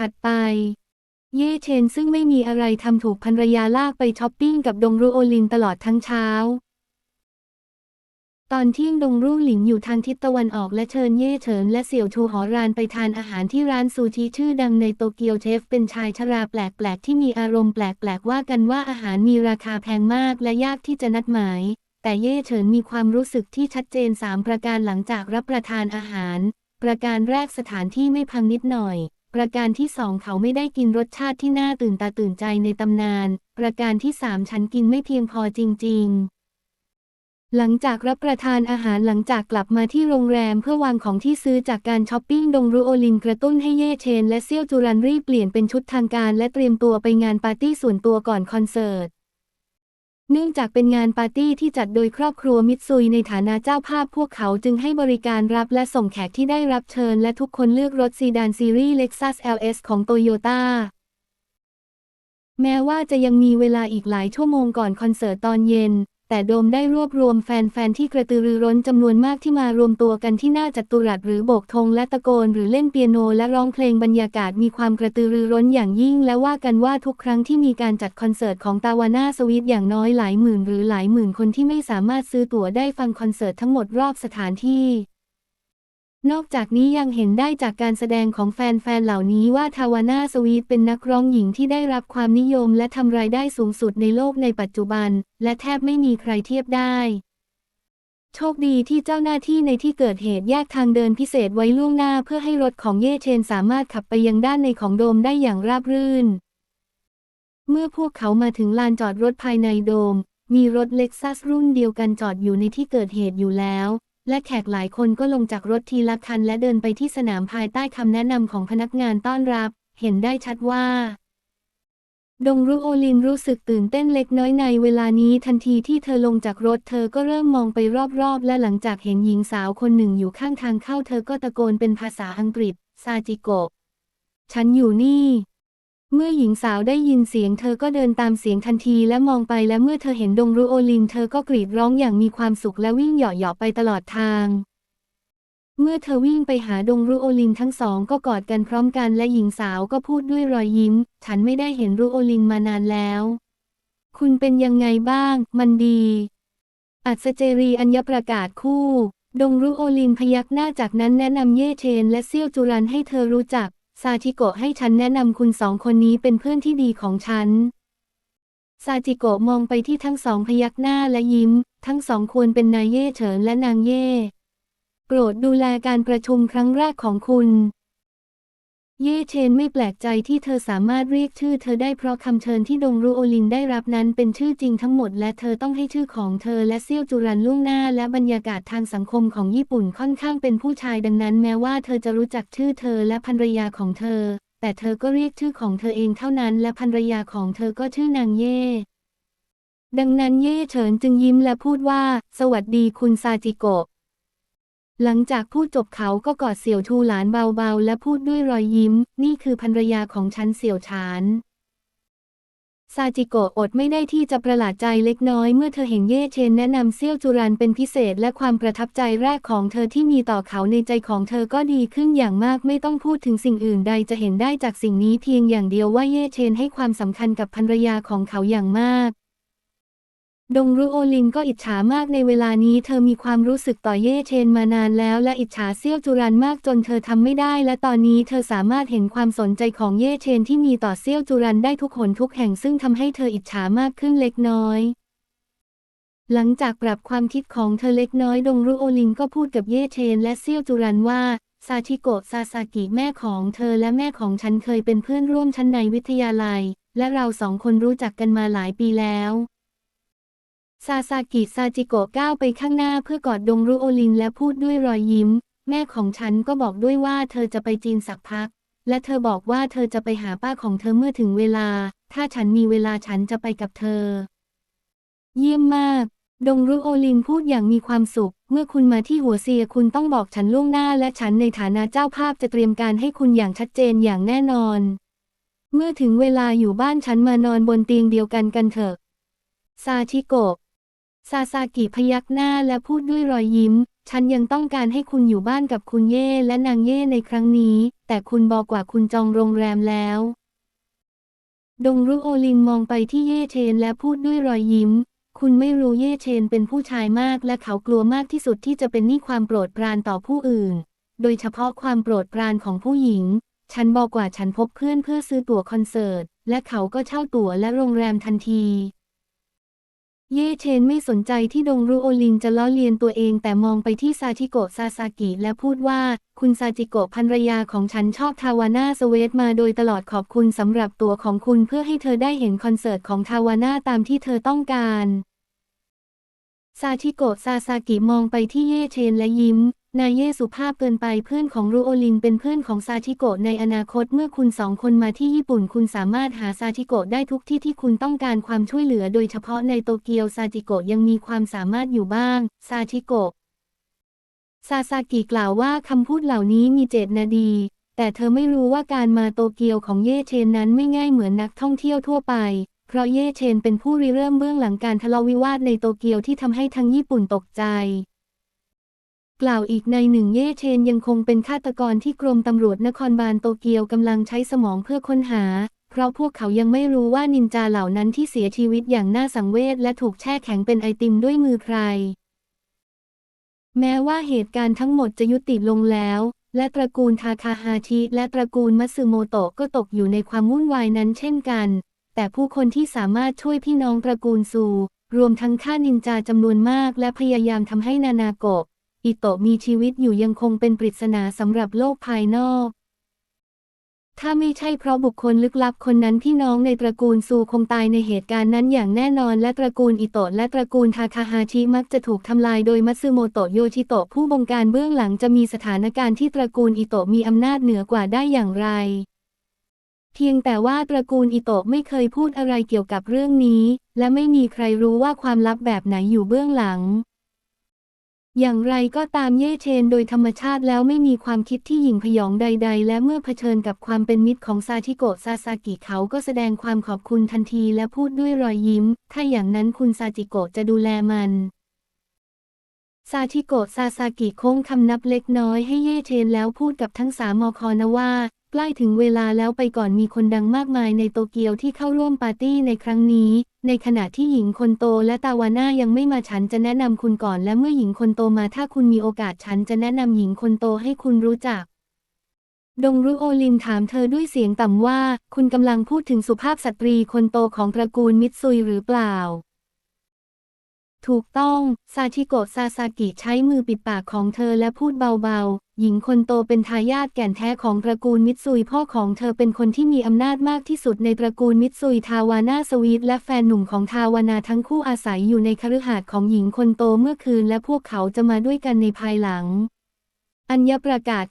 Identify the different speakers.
Speaker 1: ถัดไป เย่เชนซึ่งไม่มีอะไรทำถูกภรรยาลากไปช้อปปิ้งกับดงรุโอลินตลอดทั้งเช้า ตอนเที่ยงดงรูหลิงอยู่ทางทิศตะวันออกและเชิญเย่เฉินและเสี่ยวชูหอรานไปทานอาหารที่ร้านซูชิชื่อดังในโตเกียวเชฟเป็นชายชราแปลกๆ ที่มีอารมณ์แปลกๆว่ากันว่าอาหารมีราคาแพงมากและยากที่จะนัดหมายแต่เย่เฉินมีความรู้สึกที่ชัดเจนสามประการหลังจากรับประทานอาหาร ประการแรกสถานที่ไม่พังนิดหน่อย ประการที่สองเขาไม่ได้กินรสชาติที่น่าตื่นตาตื่นใจในตำนาน ประการที่สามฉันกินไม่เพียงพอจริง ๆหลังจากรับประทานอาหารหลังจากกลับมาที่โรงแรมเพื่อวางของที่ซื้อจากการช้อปปิ้งดงรูโอลินกระตุ้นให้เย่เชน และเซี่ยวจูรันรีบเปลี่ยนเป็นชุดทางการและเตรียมตัวไปงานปาร์ตี้ส่วนตัวก่อนคอนเสิร์ต เนื่องจากเป็นงานปาร์ตี้ที่จัดโดยครอบครัวมิตซุยในฐานะเจ้าภาพพวกเขาจึงให้บริการรับและส่งแขกที่ได้รับเชิญ และทุกคนเลือกรถซีดานซีรีส์ Lexus LS ของโตโยต้าแม้ว่าจะยังมีเวลาอีกหลายชั่วโมงก่อนคอนเสิร์ตตอนเย็น แต่โดมได้รวบรวมแฟนๆที่กระตือรือร้นจำนวนมากที่มารวมตัวกันที่หน้าจัตุรัสหรือโบกธงและตะโกนหรือเล่นเปียโนและร้องเพลงบรรยากาศมีความกระตือรือร้นอย่างยิ่ง และว่ากันว่าทุกครั้งที่มีการจัดคอนเสิร์ตของตาวาน่าสวิทอย่างน้อยหลายหมื่นหรือหลายหมื่นคนที่ไม่สามารถซื้อตั๋วได้ฟังคอนเสิร์ตทั้งหมดรอบสถานที่ นอกจากนี้ยังเห็นได้จากการแสดงของแฟนๆ เหล่านี้ว่าทาวาน่าสวีทเป็นนักร้องหญิงที่ได้รับความนิยมและทำรายได้สูงสุดในโลกในปัจจุบัน และแทบไม่มีใครเทียบได้ โชคดีที่เจ้าหน้าที่ในที่เกิดเหตุแยกทางเดินพิเศษไว้ล่วงหน้าเพื่อให้รถของเย่เชนสามารถขับไปยังด้านในของโดมได้อย่างราบรื่น เมื่อพวกเขามาถึงลานจอดรถภายในโดม มีรถเล็กซัสรุ่นเดียวกันจอดอยู่ในที่เกิดเหตุอยู่แล้ว และแขกหลายคนก็ลงจากรถทีละคันและเดินไปที่สนามภายใต้คำแนะนำของพนักงานต้อนรับ เห็นได้ชัดว่า ดงรุโอลินรู้สึกตื่นเต้นเล็กน้อยในเวลานี้ทันทีที่เธอลงจากรถเธอก็เริ่มมองไปรอบๆ และหลังจากเห็นหญิงสาวคนหนึ่งอยู่ข้างทางเข้าเธอก็ตะโกนเป็นภาษาอังกฤษ ซาจิโกะฉันอยู่นี่ เมื่อหญิงสาวได้ยินเสียงเธอก็เดินตามเสียงทันทีและมองไปและเมื่อเธอเห็นดงรุโอลินเธอก็กรีดร้องอย่างมีความสุขและวิ่งเหยาะๆไปตลอดทาง เมื่อเธอวิ่งไปหาดงรุโอลินทั้งสองก็กอดกันพร้อมกันและหญิงสาวก็พูดด้วยรอยยิ้ม ฉันไม่ได้เห็นรุโอลินมานานแล้ว คุณเป็นยังไงบ้าง มันดี อัศเจรีอัญญประกาศคู่ ดงรุโอลินพยักหน้าจากนั้นแนะนำเย่เชนและเซี่ยวจุรันให้เธอรู้จัก ซาจิโกะให้ฉันแนะนำคุณสองคนนี้เป็นเพื่อนที่ดีของฉัน ซาจิโกะมองไปที่ทั้งสองพยักหน้าและยิ้ม ทั้งสองควรเป็นนายเย่เฉินและนางเย่ โปรดดูแลการประชุมครั้งแรกของคุณ เย่เชนไม่แปลกใจที่เธอสามารถเรียกชื่อเธอได้เพราะคำเชิญที่ดงรุโอลินได้รับนั้นเป็นชื่อจริงทั้งหมดและเธอต้องให้ชื่อของเธอและเซี่ยวจุรันล่วงหน้า และบรรยากาศทางสังคมของญี่ปุ่นค่อนข้างเป็นผู้ชายดังนั้น แม้ว่าเธอจะรู้จักชื่อเธอและภรรยาของเธอ แต่เธอก็เรียกชื่อของเธอเองเท่านั้น และภรรยาของเธอก็ชื่อนางเย่ดังนั้นเย่เฉินจึงยิ้มและพูดว่า สวัสดีคุณซาจิโกะ หลังจากพูดจบเขาก็กอดเสี่ยวชูหลานเบาๆ และพูดด้วยรอยยิ้ม นี่คือภรรยาของฉันเสี่ยวฉานซาจิโกะอดไม่ได้ที่จะประหลาดใจเล็กน้อยเมื่อเธอเห็นเย่เชนแนะนำเซี่ยวจุรันเป็นพิเศษและความประทับใจแรกของเธอที่มีต่อเขาในใจของเธอก็ดีขึ้นอย่างมากไม่ต้องพูดถึงสิ่งอื่นใดจะเห็นได้จากสิ่งนี้เพียงอย่างเดียวว่าเย่เชนให้ความสำคัญกับภรรยาของเขาอย่างมาก ดงรุโอลินก็อิจฉามากในเวลานี้เธอมีความรู้สึกต่อเย่เชนมานานแล้วและอิจฉาเซี่ยวจุรันมากจนเธอทำไม่ได้ และตอนนี้เธอสามารถเห็นความสนใจของเย่เชนที่มีต่อเซี่ยวจุรันได้ทุกหนทุกแห่งซึ่งทำให้เธออิจฉามากขึ้นเล็กน้อยหลังจากปรับความคิดของเธอเล็กน้อยดงรุโอลินก็พูดกับเย่เชน และเซี่ยวจุรันว่าซาชิโกะซาซากิแม่ของเธอและแม่ของฉันเคยเป็นเพื่อนร่วมชั้นในวิทยาลัย และเราสองคนรู้จักกันมาหลายปีแล้ว ซาซากิซาจิโกะก้าวไปข้างหน้าเพื่อกอดดงรุโอลินและพูดด้วยรอยยิ้ม แม่ของฉันก็บอกด้วยว่าเธอจะไปจีนสักพัก และเธอบอกว่าเธอจะไปหาป้าของเธอเมื่อถึงเวลา ถ้าฉันมีเวลาฉันจะไปกับเธอ เยี่ยมมาก ดงรุโอลินพูดอย่างมีความสุข เมื่อคุณมาที่หัวเซียคุณต้องบอกฉันล่วงหน้า และฉันในฐานะเจ้าภาพจะเตรียมการให้คุณอย่างชัดเจนอย่างแน่นอน เมื่อถึงเวลาอยู่บ้านฉันมานอนบนเตียงเดียวกันกันเถอะ ซาชิโกะ ซาซากิพยักหน้าและพูดด้วยรอยยิ้ม ฉันยังต้องการให้คุณอยู่บ้านกับคุณเย่และนางเย่ในครั้งนี้ แต่คุณบอกว่าคุณจองโรงแรมแล้ว ดงรุโอลินมองไปที่เย่เชนและพูดด้วยรอยยิ้ม คุณไม่รู้เย่เชนเป็นผู้ชายมากและเขากลัวมากที่สุดที่จะเป็นนี้ความโปรดปรานต่อผู้อื่น โดยเฉพาะความโปรดปรานของผู้หญิง ฉันบอกว่าฉันพบเพื่อนเพื่อซื้อตั๋วคอนเสิร์ต และเขาก็เช่าตั๋วและโรงแรมทันที เย่เชนไม่สนใจที่ดงรูโอลินจะล้อเลียนตัวเองแต่มองไปที่ซาชิโกะซาซากิและพูดว่า คุณซาจิโกะภรรยาของฉันชอบทาวาน่าสเวตมาโดยตลอดขอบคุณสำหรับตัวของคุณเพื่อให้เธอได้เห็นคอนเสิร์ตของทาวาน่าตามที่เธอต้องการ ซาชิโกะซาซากิมองไปที่เย่เชนและยิ้ม นายเยสุภาพเกินไปเพื่อนของรูโอลินเป็นเพื่อนของซาชิโกะในอนาคตเมื่อคุณสองคนมาที่ญี่ปุ่น คุณสามารถหาซาชิโกะได้ทุกที่ที่คุณต้องการความช่วยเหลือ โดยเฉพาะในโตเกียวซาจิโกะยังมีความสามารถอยู่บ้าง ซาชิโกะซาซากิกล่าวว่าคำพูดเหล่านี้มีเจตนาดี แต่เธอไม่รู้ว่าการมาโตเกียวของเย่เชนนั้นไม่ง่ายเหมือนนักท่องเที่ยวทั่วไป เพราะเย่เชนเป็นผู้ริเริ่มเบื้องหลังการทะเลาะวิวาทในโตเกียวที่ทำให้ทั้งญี่ปุ่นตกใจ กล่าวอีกในหนึ่งเย่เชนยังคงเป็นฆาตกรที่กรมตำรวจนครบาลโตเกียวกำลังใช้สมองเพื่อค้นหา เพราะพวกเขายังไม่รู้ว่านินจาเหล่านั้นที่เสียชีวิตอย่างน่าสังเวชและถูกแช่แข็งเป็นไอติมด้วยมือใคร แม้ว่าเหตุการณ์ทั้งหมดจะยุติลงแล้ว และตระกูลทาคาฮาชิและตระกูลมัตสึโมโตะก็ตกอยู่ในความวุ่นวายนั้นเช่นกัน แต่ผู้คนที่สามารถช่วยพี่น้องตระกูลซูรวมทั้งฆ่านินจาจำนวนมากและพยายามทำให้นานาโกะ อิโตะมีชีวิตอยู่ยังคงเป็นปริศนาสำหรับโลกภายนอก ถ้าไม่ใช่เพราะบุคคลลึกลับคนนั้นพี่น้องในตระกูลซูคงตายในเหตุการณ์นั้นอย่างแน่นอน และตระกูลอิโตะและตระกูลทาคาฮาชิมักจะถูกทำลายโดยมัตสึโมโตะโยชิโตะผู้บงการเบื้องหลังจะมีสถานการณ์ที่ตระกูลอิโตะมีอำนาจเหนือกว่าได้อย่างไร เพียงแต่ว่าตระกูลอิโตะไม่เคยพูดอะไรเกี่ยวกับเรื่องนี้ และไม่มีใครรู้ว่าความลับแบบไหนอยู่เบื้องหลัง อย่างไรก็ตามเย่เชนโดยธรรมชาติแล้วไม่มีความคิดที่หยิ่งพยองใด ๆ และเมื่อเผชิญกับความเป็นมิตรของซาชิโกะซาซากิเขาก็แสดงความขอบคุณทันทีและพูดด้วยรอยยิ้ม ถ้าอย่างนั้นคุณซาจิโกะจะดูแลมันซาชิโกะซาซากิโค้งคำนับเล็กน้อยให้เย่เชนแล้วพูดกับทั้งสามมคอนว่า ใกล้ถึงเวลาแล้วไปก่อนมีคนดังมากมายในโตเกียวที่เข้าร่วมปาร์ตี้ในครั้งนี้ ในขณะที่หญิงคนโตและตาวาน่ายังไม่มาฉันจะแนะนำคุณก่อน และเมื่อหญิงคนโตมาถ้าคุณมีโอกาสฉันจะแนะนำหญิงคนโตให้คุณรู้จัก ดงรุโอลินถามเธอด้วยเสียงต่ำว่า คุณกำลังพูดถึงสุภาพสตรีคนโตของตระกูลมิตซุยหรือเปล่า ถูกต้อง ซาชิโกะซาซากิใช้มือปิดปากของเธอและพูดเบาๆ หญิงคนโตเป็นทายาทแก่นแท้ของตระกูลมิตซุยพ่อของเธอเป็นคนที่มีอำนาจมากที่สุดในตระกูลมิตซุยทาวาน่าสวีทและแฟนหนุ่มของทาวานาทั้งคู่อาศัยอยู่ในคฤหาสน์ของหญิงคนโตเมื่อคืนและพวกเขาจะมาด้วยกันในภายหลัง อัญญประกาศ